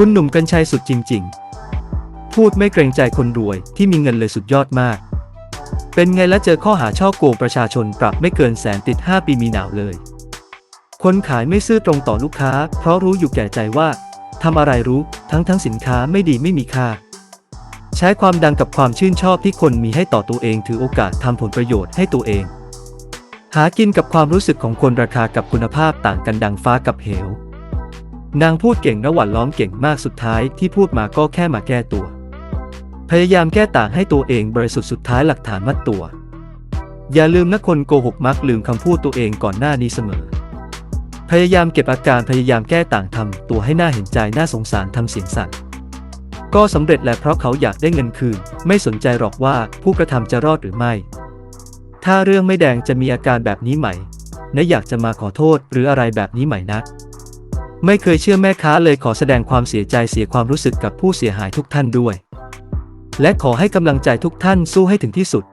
คุณหนุ่มกัญชัยสุดจริง ๆ พูดไม่เกรงใจคนรวยที่มีเงินเลยสุดยอดมาก เป็นไงและเจอข้อหาช่อโกงประชาชนปรับไม่เกินแสนติด 5 ปีมีหนาวเลย คนขายไม่ซื่อตรงต่อลูกค้า เพราะรู้อยู่แก่ใจว่าทำอะไรรู้ทั้งทั้งสินค้าไม่ดีไม่มีค่า ใช้ความดังกับความชื่นชอบที่คนมีให้ต่อตัวเองถือโอกาสทำผลประโยชน์ให้ตัวเอง หากินกับความรู้สึกของคนราคากับคุณภาพต่างกันดังฟ้ากับเหว นางพูดเก่งระหว่างล้อมเก่งมากสุดท้ายที่พูดมาก็แค่มาแก้ตัว พยายามแก้ต่างให้ตัวเองบริสุทธิ์สุดท้ายหลักฐานมัดตัว อย่าลืมนะคนโกหกมักลืมคำพูดตัวเองก่อนหน้านี้เสมอ พยายามเก็บอาการพยายามแก้ต่างทำตัวให้น่าเห็นใจน่าสงสารทำเสียงสั่นก็สำเร็จแหละเพราะเขาอยากได้เงินคืน ไม่สนใจหรอกว่าผู้กระทำจะรอดหรือไม่ ถ้าเรื่องไม่แดงจะมีอาการแบบนี้ใหม่นะอยากจะมาขอโทษหรืออะไรแบบนี้ใหม่นัก ไม่เคยเชื่อแม่ค้าเลยขอแสดงความเสียใจเสียความรู้สึกกับผู้เสียหายทุกท่านด้วย และขอให้กำลังใจทุกท่านสู้ให้ถึงที่สุด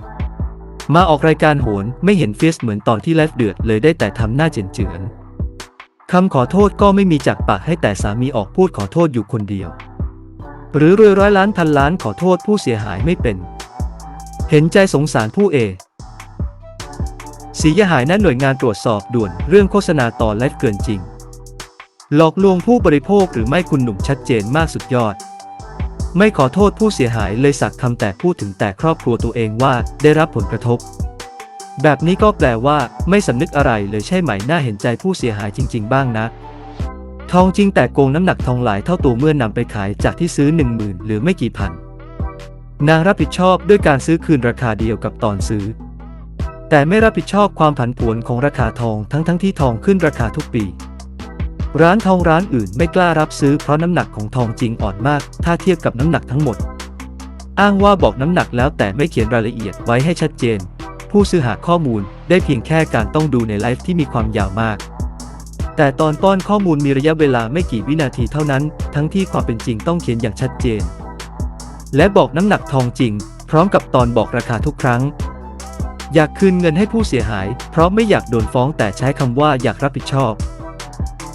มาออกรายการโหนไม่เห็นเฟียสเหมือนตอนที่แลฟเดือดเลยได้แต่ทำหน้าเจียนเจือนคำขอโทษก็ไม่มีจากปากให้แต่สามีออกพูดขอโทษอยู่คนเดียว หรือรวยร้อยล้านพันล้านขอโทษผู้เสียหายไม่เป็น เห็นใจสงสารผู้เอสียหายนั้นหน่วยงานตรวจสอบด่วนเรื่องโฆษณาต่อนและเกินจริง หลอกลวงผู้บริโภคหรือไม่คุณหนุ่มชัดเจนมากสุดยอด ไม่ขอโทษผู้เสียหายเลยสักคำแต่พูดถึงแต่ครอบครัวตัวเองว่าได้รับผลกระทบ แบบนี้ก็แปลว่า ไม่สำนึกอะไรเลยใช่ไหมน่าเห็นใจผู้เสียหายจริง ๆ บ้างนะทองจริงแต่โกงน้ำหนักทองหลายเท่าตัวเมื่อนำไปขายจากที่ซื้อ 1 0,000 หรือไม่กี่พัน นางรับผิดชอบด้วยการซื้อคืนราคาเดียวกับตอนซื้อ แต่ไม่รับผิดชอบความผันผวนของราคาทองทั้งทั้งที่ทองขึ้นราคาทุกปี ร้านทองร้านอื่นไม่กล้ารับซื้อเพราะน้ำหนักของทองจริงอ่อนมาก ถ้าเทียบกับน้ำหนักทั้งหมด อ้างว่าบอกน้ำหนักแล้วแต่ไม่เขียนรายละเอียดไว้ให้ชัดเจน ผู้ซื้อหาข้อมูลได้เพียงแค่การต้องดูในไลฟ์ที่มีความยาวมาก แต่ตอนป้อนข้อมูลมีระยะเวลาไม่กี่วินาทีเท่านั้น ทั้งที่ความเป็นจริงต้องเขียนอย่างชัดเจน และบอกน้ำหนักทองจริง พร้อมกับตอนบอกราคาทุกครั้ง อยากคืนเงินให้ผู้เสียหาย เพราะไม่อยากโดนฟ้องแต่ใช้คำว่าอยากรับผิดชอบ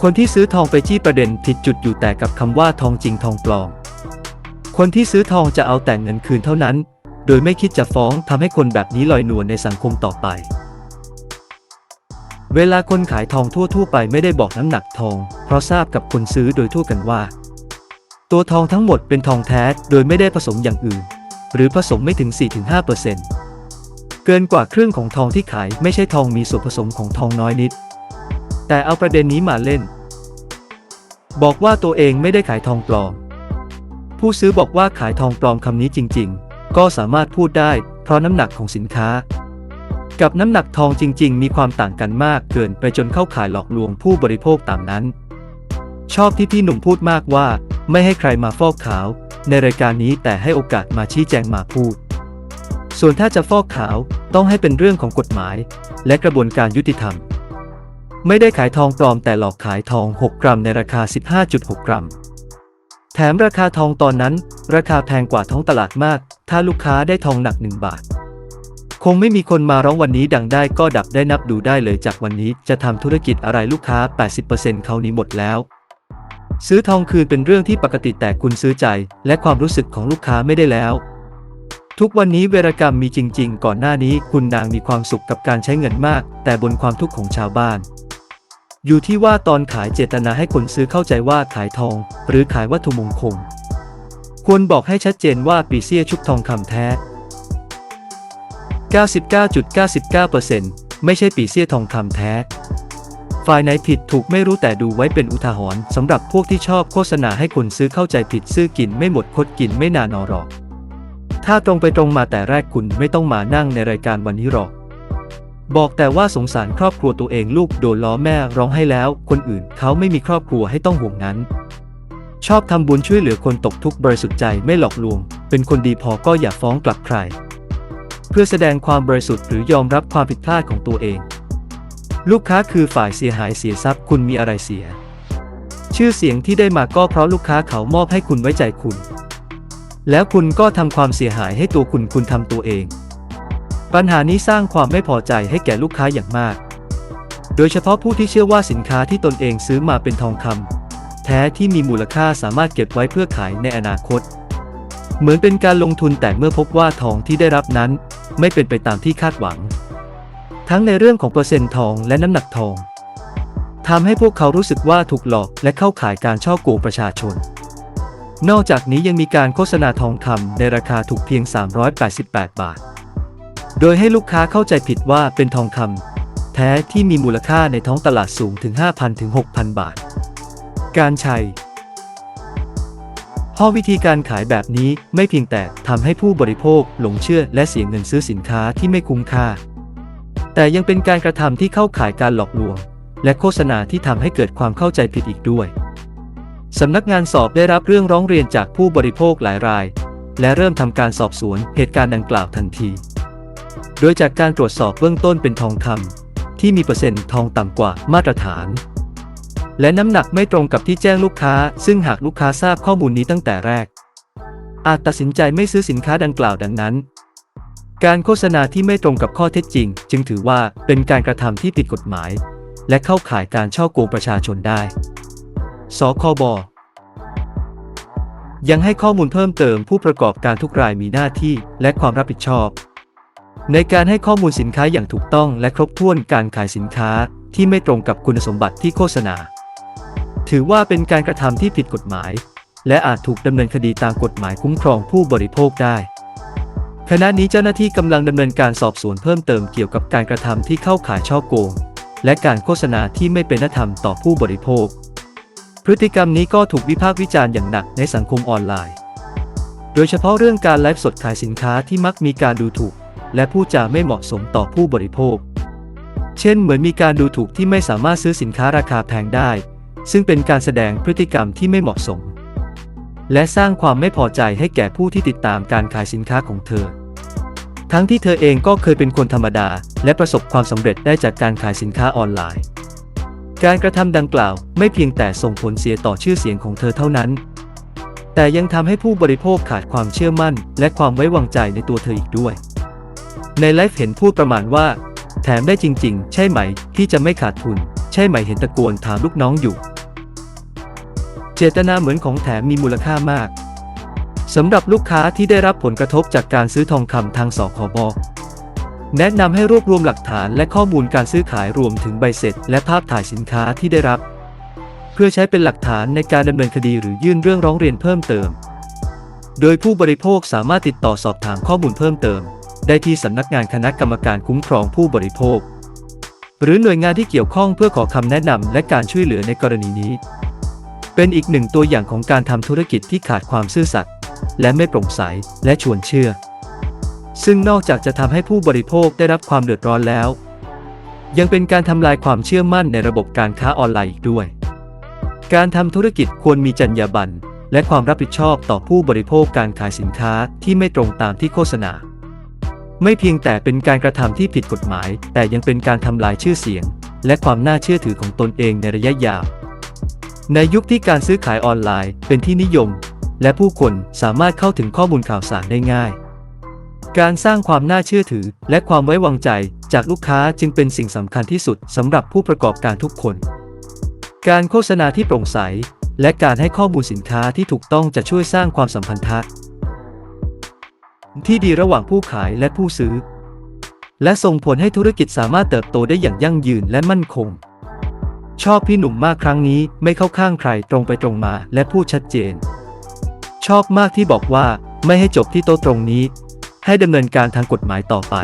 คนที่ซื้อทองไปจี้ประเด็นผิดจุดอยู่แต่กับคำว่าทองจริงทองปลอม คนที่ซื้อทองจะเอาแต่เงินคืนเท่านั้น โดยไม่คิดจะฟ้องทำให้คนแบบนี้ลอยนวลในสังคมต่อไป เวลาคนขายทองทั่วๆ ไปไม่ได้บอกน้ำหนักทอง เพราะทราบกับคนซื้อโดยทั่วกันว่า ตัวทองทั้งหมดเป็นทองแท้โดยไม่ได้ผสมอย่างอื่น หรือผสมไม่ถึง 4-5%เกินกว่าครึ่งของทองที่ขายไม่ใช่ทองมีส่วนผสมของทองน้อยนิด แต่เอาประเด็นนี้มาเล่น บอกว่าตัวเองไม่ได้ขายทองปลอม ผู้ซื้อบอกว่าขายทองปลอมคำนี้จริง ๆ ก็สามารถพูดได้ เพราะน้ำหนักของสินค้า กับน้ำหนักทองจริง ๆ มีความต่างกันมากเกินไปจนเข้าข่ายหลอกลวงผู้บริโภคตามนั้น ชอบที่พี่หนุ่มพูดมากว่า ไม่ให้ใครมาฟอกขาว ในรายการนี้แต่ให้โอกาสมาชี้แจงมาพูดส่วนถ้าจะฟอกขาวต้องให้เป็นเรื่องของกฎหมาย และกระบวนการยุติธรรม ไม่ได้ขายทองปลอมแต่หลอกขายทอง 6 กรัมในราคา 15.6 กรัม แถมราคาทองตอนนั้น ราคาแพงกว่าท้องตลาดมาก ถ้าลูกค้าได้ทองหนัก 1 บาท คงไม่มีคนมาร้องวันนี้ดังได้ก็ดับได้นับดูได้เลยจากวันนี้จะทำธุรกิจอะไรลูกค้า 80%เขานี้หมดแล้ว ซื้อทองคืนเป็นเรื่องที่ปกติแต่คุณซื้อใจ และความรู้สึกของลูกค้าไม่ได้แล้วทุกวันนี้เวรกรรมมีจริง ๆ ก่อนหน้านี้คุณนางมีความสุขกับการใช้เงินมาก แต่บนความทุกข์ของชาวบ้าน อยู่ที่ว่าตอนขายเจตนาให้คนซื้อเข้าใจว่าขายทอง หรือขายวัตถุมงคล ควรบอกให้ชัดเจนว่าปีเซียชุบทองคำแท้ 99.99%ไม่ใช่ปีเซียทองคำแท้ ฝ่ายไหนผิดถูกไม่รู้แต่ดูไว้เป็นอุทาหรณ์สำหรับพวกที่ชอบโฆษณาให้คนซื้อเข้าใจผิดซื้อกินไม่หมดคดกินไม่นานอรอก ถ้าตรงไปตรงมาแต่แรกคุณไม่ต้องมานั่งในรายการวันนี้หรอก บอกแต่ว่าสงสารครอบครัวตัวเองลูกโดนล้อแม่ร้องให้แล้ว คนอื่นเขาไม่มีครอบครัวให้ต้องห่วงนั้น ชอบทำบุญช่วยเหลือคนตกทุกข์บริสุทธิ์ใจไม่หลอกลวง เป็นคนดีพอก็อย่าฟ้องกลับใคร เพื่อแสดงความบริสุทธิ์หรือยอมรับความผิดพลาดของตัวเอง ลูกค้าคือฝ่ายเสียหายเสียทรัพย์คุณมีอะไรเสีย ชื่อเสียงที่ได้มาก็เพราะลูกค้าเขามอบให้คุณไว้ใจคุณ แล้วคุณก็ทำความเสียหายให้ตัวคุณคุณทำตัวเอง ปัญหานี้สร้างความไม่พอใจให้แก่ลูกค้าอย่างมาก โดยเฉพาะผู้ที่เชื่อว่าสินค้าที่ตนเองซื้อมาเป็นทองคำแท้ที่มีมูลค่าสามารถเก็บไว้เพื่อขายในอนาคต เหมือนเป็นการลงทุนแต่เมื่อพบว่าทองที่ได้รับนั้น ไม่เป็นไปตามที่คาดหวัง ทั้งในเรื่องของเปอร์เซ็นต์ทองและน้ำหนักทองทำให้พวกเขารู้สึกว่าถูกหลอกและเข้าข่ายการช่อโกงประชาชน นอกจากนี้ยังมีการโฆษณาทองคำในราคาถูกเพียง 388 บาท โดยให้ลูกค้าเข้าใจผิดว่าเป็นทองคำแท้ที่มีมูลค่าในท้องตลาดสูงถึง 5,000 ถึง 6,000 บาท การใช้ข้อวิธีการขายแบบนี้ไม่เพียงแต่ทำให้ผู้บริโภคหลงเชื่อและเสียเงินซื้อสินค้าที่ไม่คุ้มค่า แต่ยังเป็นการกระทำที่เข้าข่ายการหลอกลวง และโฆษณาที่ทำให้เกิดความเข้าใจผิดอีกด้วยสำนักงานสอบได้รับเรื่องร้องเรียนจากผู้บริโภคหลายราย และเริ่มทำการสอบสวนเหตุการณ์ดังกล่าวทันที โดยจากการตรวจสอบเบื้องต้นเป็นทองคำที่มีเปอร์เซ็นต์ทองต่ำกว่ามาตรฐาน และน้ำหนักไม่ตรงกับที่แจ้งลูกค้า ซึ่งหากลูกค้าทราบข้อมูลนี้ตั้งแต่แรก อาจตัดสินใจไม่ซื้อสินค้าดังกล่าวดังนั้น การโฆษณาที่ไม่ตรงกับข้อเท็จจริง จึงถือว่าเป็นการกระทำที่ผิดกฎหมาย และเข้าข่ายการช่อโกงประชาชนได้ สคบยังให้ข้อมูลเพิ่มเติมผู้ประกอบการทุกรายมีหน้าที่และความรับผิดชอบ ในการให้ข้อมูลสินค้าอย่างถูกต้องและครบถ้วนการขายสินค้าที่ไม่ตรงกับคุณสมบัติที่โฆษณา ถือว่าเป็นการกระทำที่ผิดกฎหมาย และอาจถูกดำเนินคดีตามกฎหมายคุ้มครองผู้บริโภคได้ขณะนี้เจ้าหน้าที่กำลังดำเนินการสอบสวนเพิ่มเติมเกี่ยวกับการกระทำที่เข้าข่ายช่อโกง และการโฆษณาที่ไม่เป็นธรรมต่อผู้บริโภค พฤติกรรมนี้ก็ถูกวิพากษ์วิจารณ์อย่างหนักในสังคมออนไลน์ โดยเฉพาะเรื่องการไลฟ์สดขายสินค้าที่มักมีการดูถูก และพูดจาไม่เหมาะสมต่อผู้บริโภค เช่นเหมือนมีการดูถูกที่ไม่สามารถซื้อสินค้าราคาแพงได้ ซึ่งเป็นการแสดงพฤติกรรมที่ไม่เหมาะสม และสร้างความไม่พอใจให้แก่ผู้ที่ติดตามการขายสินค้าของเธอ ทั้งที่เธอเองก็เคยเป็นคนธรรมดา และประสบความสำเร็จได้จากการขายสินค้าออนไลน์ การกระทำดังกล่าวไม่เพียงแต่ส่งผลเสียต่อชื่อเสียงของเธอเท่านั้นแต่ยังทำให้ผู้บริโภคขาดความเชื่อมั่น และความไว้วางใจในตัวเธออีกด้วย ในไลฟ์เห็นพูดประมาณว่า แถมได้จริง ๆ ใช่ไหมที่จะไม่ขาดทุน ใช่ไหมเห็นตะโกนถามลูกน้องอยู่ เจตนาเหมือนของแถมมีมูลค่ามากสำหรับลูกค้าที่ได้รับผลกระทบจากการซื้อทองคำทางสคบแนะนำให้รวบรวมหลักฐานและข้อมูลการซื้อขายรวมถึงใบเสร็จ และภาพถ่ายสินค้าที่ได้รับ เพื่อใช้เป็นหลักฐานในการดำเนินคดีหรือยื่นเรื่องร้องเรียนเพิ่มเติม โดยผู้บริโภคสามารถติดต่อสอบถามข้อมูลเพิ่มเติม ได้ที่สำนักงานคณะกรรมการคุ้มครองผู้บริโภค หรือหน่วยงานที่เกี่ยวข้องเพื่อขอคำแนะนำและการช่วยเหลือในกรณีนี้ เป็นอีกหนึ่งตัวอย่างของการทำธุรกิจที่ขาดความซื่อสัตย์และไม่โปร่งใสและชวนเชื่อ ซึ่งนอกจากจะทำให้ผู้บริโภคได้รับความเดือดร้อนแล้ว ยังเป็นการทำลายความเชื่อมั่นในระบบการค้าออนไลน์อีกด้วย การทำธุรกิจควรมีจรรยาบรรณและความรับผิดชอบต่อผู้บริโภคการขายสินค้าที่ไม่ตรงตามที่โฆษณา ไม่เพียงแต่เป็นการกระทำที่ผิดกฎหมาย แต่ยังเป็นการทำลายชื่อเสียง และความน่าเชื่อถือของตนเองในระยะยาว ในยุคที่การซื้อขายออนไลน์เป็นที่นิยม และผู้คนสามารถเข้าถึงข้อมูลข่าวสารได้ง่าย การสร้างความน่าเชื่อถือ และความไว้วางใจจากลูกค้าจึงเป็นสิ่งสำคัญที่สุดสำหรับผู้ประกอบการทุกคน การโฆษณาที่โปร่งใส และการให้ข้อมูลสินค้าที่ถูกต้องจะช่วยสร้างความสัมพันธ์ ที่ดีระหว่างผู้ขายและผู้ซื้อ และส่งผลให้ธุรกิจสามารถเติบโตได้อย่างยั่งยืนและมั่นคง ชอบพี่หนุ่มมากครั้งนี้ไม่เข้าข้างใครตรงไปตรงมาและพูดชัดเจน ชอบมากที่บอกว่าไม่ให้จบที่โต๊ะตรงนี้ ให้ดำเนินการทางกฎหมายต่อไป